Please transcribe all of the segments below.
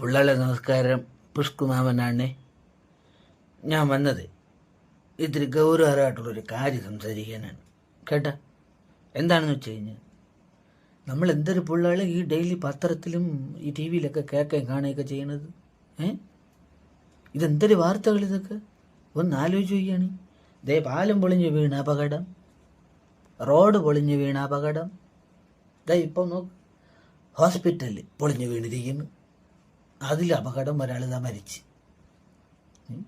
പിള്ളേരെ നമസ്കാരം പുഷ്കുമാമനാണ്. ഞാൻ വന്നത് ഇത്തിരി ഗൗരവമായിട്ടുള്ളൊരു കാര്യം സംസാരിക്കാനാണ്. കേട്ടാ? എന്താണെന്ന് വെച്ച് കഴിഞ്ഞാൽ നമ്മൾ എന്തൊരു പിള്ളേർ ഈ ഡെയിലി പത്രത്തിലും ഈ ടി വിയിലൊക്കെ കേൾക്കുകയും കാണുകയൊക്കെ ചെയ്യണത് ഏ? ഇതെന്തൊരു വാർത്തകൾ ഇതൊക്കെ? ഒന്ന് ആലോചിച്ച് നോക്കിയാണ്. ദേ പാലം പൊളിഞ്ഞ് വീണ അപകടം. റോഡ് പൊളിഞ്ഞ് വീണ അപകടം. ദേ ഇപ്പം നോക്ക്. ഹോസ്പിറ്റലിൽ പൊളിഞ്ഞ് വീണിരിക്കുന്നു. അതിൽ അപകടം ഒരാൾ ഇതാ മരിച്ച്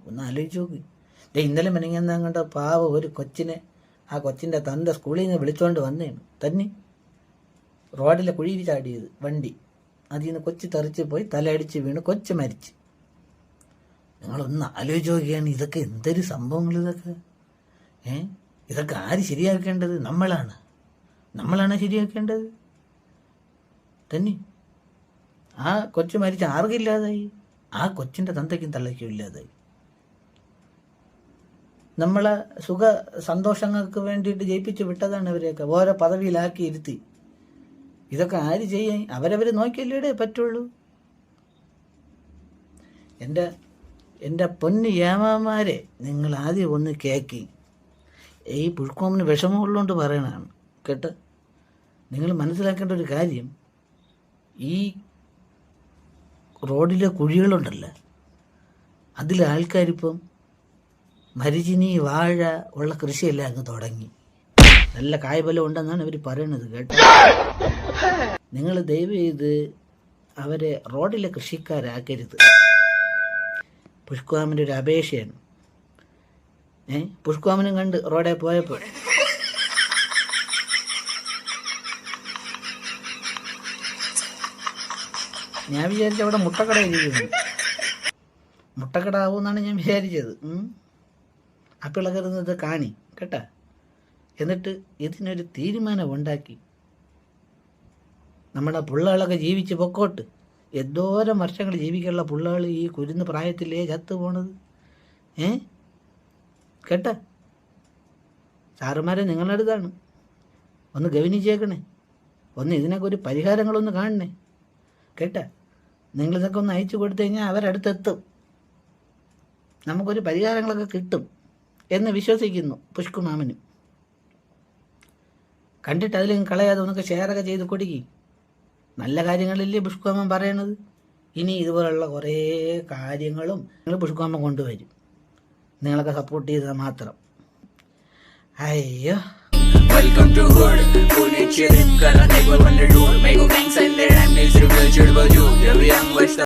ഒന്ന് ആലോചിച്ച് നോക്ക്. ഇന്നലെ മെനങ്ങാൻ കണ്ട പാവ ഒരു കൊച്ചിനെ ആ കൊച്ചിന്റെ തന്റെ സ്കൂളിൽ നിന്ന് വിളിച്ചുകൊണ്ട് വന്നേണ് തന്നെ. റോഡിലെ കുഴിയിൽ ചാടിയത് വണ്ടി. അതിൽ നിന്ന് കൊച്ചു തെറിച്ച് പോയി തലയടിച്ച് വീണ് കൊച്ചു മരിച്ച്. നിങ്ങളൊന്ന് ആലോചിച്ച് നോക്കുകയാണ് ഇതൊക്കെ എന്തൊരു സംഭവങ്ങൾ ഇതൊക്കെ? ഏ? ഇതൊക്കെ ആര് ശരിയാക്കേണ്ടത്? നമ്മളാണ്. നമ്മളാണ് ശരിയാക്കേണ്ടത്? തന്നെ. ആ കൊച്ചു മരിച്ച ആർക്കില്ലാതായി. ആ കൊച്ചിന്റെ തന്തയ്ക്കും തള്ളയ്ക്കും ഇല്ലാതായി. നമ്മളെ സുഖ സന്തോഷങ്ങൾക്ക് വേണ്ടിയിട്ട് ജയിപ്പിച്ച് വിട്ടതാണ് ഇവരെയൊക്കെ. ഓരോ പദവിയിലാക്കി ഇരുത്തി. ഇതൊക്കെ ആര് ചെയ്യാൻ അവരവർ നോക്കിയല്ലേ പറ്റുള്ളൂ. എന്റെ എന്റെ പൊന്ന് ഏമാമാരെ നിങ്ങൾ ആദ്യം ഒന്ന് കേക്കി. ഈ പുഷ്കോമിന് വിഷമമുള്ളതുകൊണ്ട് പറയണതാണ്. കേട്ടോ? നിങ്ങൾ മനസ്സിലാക്കേണ്ട ഒരു കാര്യം. ഈ റോഡിലെ കുഴികളുണ്ടല്ലോ. അതിൽ ആൾക്കാരിപ്പം മരിച്ചിനി വാഴ ഉള്ള കൃഷിയെല്ലാം അങ്ങ് തുടങ്ങി. നല്ല കായ്ഫലം ഉണ്ടെന്നാണ് ഇവർ പറയണത് കേട്ടോ. നിങ്ങൾ ദയവ് ചെയ്ത് അവരെ റോഡിലെ കൃഷിക്കാരാക്കരുത്. പുഷ്കുവാമിന്റെ ഒരു അപേക്ഷയാണ്. ഏ? പുഷ്കാമനും കണ്ട് റോഡെ പോയപ്പോൾ ഞാൻ വിചാരിച്ചു അവിടെ മുട്ടക്കട ഇരിക്കുന്നു. മുട്ടക്കട ആവുമെന്നാണ് ഞാൻ വിചാരിച്ചത്. അപ്പിളകരുന്നത് കാണി കേട്ട? എന്നിട്ട് ഇതിനൊരു തീരുമാനം ഉണ്ടാക്കി നമ്മുടെ പിള്ളകളൊക്കെ ജീവിച്ച് പൊക്കോട്ട്. എന്തോരം വർഷങ്ങൾ ജീവിക്കാനുള്ള പിള്ളകൾ ഈ കുരുന്ന് പ്രായത്തിലേ ചത്തു പോണത്? ഏ? കേട്ട? സാറുമാരെ നിങ്ങളുടെ അടുത്താണ്. ഒന്ന് ഗവനിച്ചേക്കണേ. ഒന്ന് ഇതിനൊക്കെ ഒരു പരിഹാരങ്ങളൊന്ന് കാണണേ. കേട്ടാ? നിങ്ങളിതൊക്കെ ഒന്ന് അയച്ചു കൊടുത്തു കഴിഞ്ഞാൽ അവരടുത്തെത്തും. നമുക്കൊരു പരിഹാരങ്ങളൊക്കെ കിട്ടും എന്ന് വിശ്വസിക്കുന്നു പുഷ്കുമാമനും. കണ്ടിട്ട് അതിലും കളയാതെ ഒന്നൊക്കെ ഷെയറൊക്കെ ചെയ്ത് കൊടുക്കി. നല്ല കാര്യങ്ങളില്ലേ പുഷ്കുമാമൻ പറയണത്? ഇനി ഇതുപോലുള്ള കുറേ കാര്യങ്ങളും നിങ്ങൾ പുഷ്കുമാമൻ കൊണ്ടുവരും. നിങ്ങളൊക്കെ സപ്പോർട്ട് ചെയ്താൽ മാത്രം. അയ്യോ. Credit cheering, cả là thay qua quân đầy đủ Mấy cô gánh xanh để làm nên sự vừa chưa bao dù Giờ vì ăn